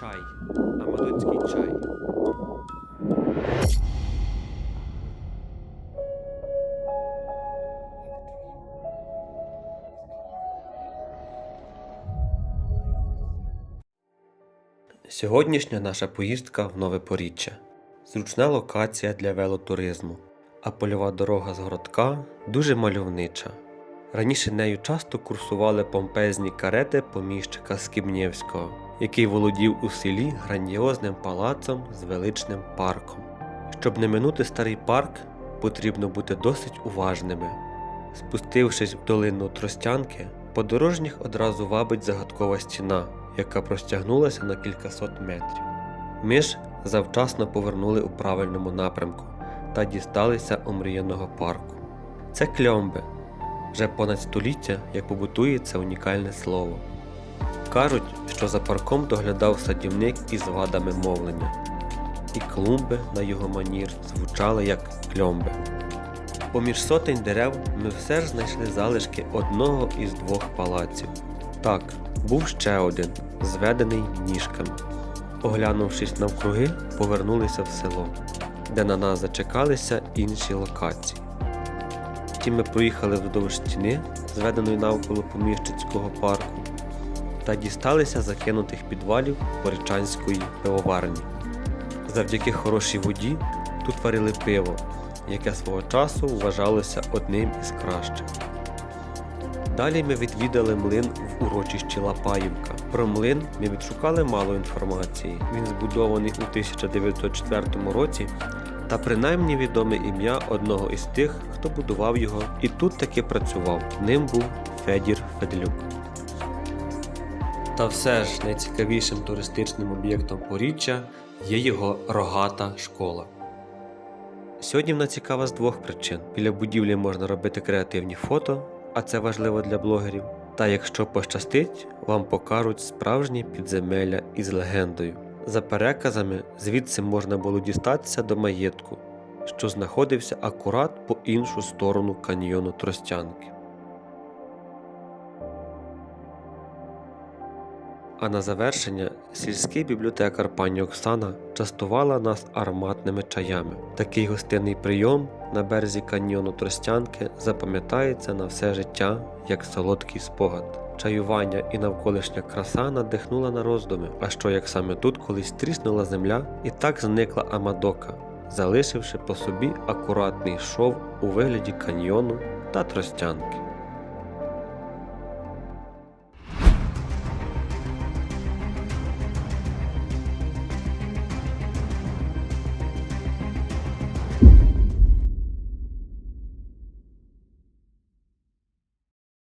Чай. Амадонський чай. Сьогоднішня наша поїздка в Нове Поріччя. Зручна локація для велотуризму, а польова дорога з городка дуже мальовнича. Раніше нею часто курсували помпезні карети поміщика Скібнєвського, який володів у селі грандіозним палацом з величним парком. Щоб не минути старий парк, потрібно бути досить уважними. Спустившись в долину Тростянки, подорожніх одразу вабить загадкова стіна, яка простягнулася на кількасот метрів. Ми ж завчасно повернули у правильному напрямку та дісталися омріяного парку. Це кльомби, вже понад століття, як побутує це унікальне слово. Кажуть, що за парком доглядав садівник із вадами мовлення, і клумби на його манір звучали як кльомби. Поміж сотень дерев ми все ж знайшли залишки одного із двох палаців. Так, був ще один, зведений ніжками. Оглянувшись навкруги, повернулися в село, де на нас зачекалися інші локації. Втім, ми проїхали вздовж стіни, зведеної навколо поміщицького парку, та дісталися закинутих підвалів Боричанської пивоварні. Завдяки хорошій воді тут варили пиво, яке свого часу вважалося одним із кращих. Далі ми відвідали млин в урочищі Лапаївка. Про млин ми відшукали мало інформації. Він збудований у 1904 році та принаймні відоме ім'я одного із тих, хто будував його, і тут таки працював. Ним був Федір Федлюк. Та все ж найцікавішим туристичним об'єктом поріччя є його рогата школа. Сьогодні вона цікава з двох причин: біля будівлі можна робити креативні фото, а це важливо для блогерів. Та якщо пощастить, вам покажуть справжні підземелля із легендою. За переказами, звідси можна було дістатися до маєтку, що знаходився акурат по іншу сторону каньйону Тростянки. А на завершення сільський бібліотекар пані Оксана частувала нас ароматними чаями. Такий гостинний прийом на березі каньйону Тростянки запам'ятається на все життя як солодкий спогад. Чаювання і навколишня краса надихнула на роздуми, а що як саме тут колись тріснула земля, і так зникла Амадока, залишивши по собі акуратний шов у вигляді каньйону та тростянки.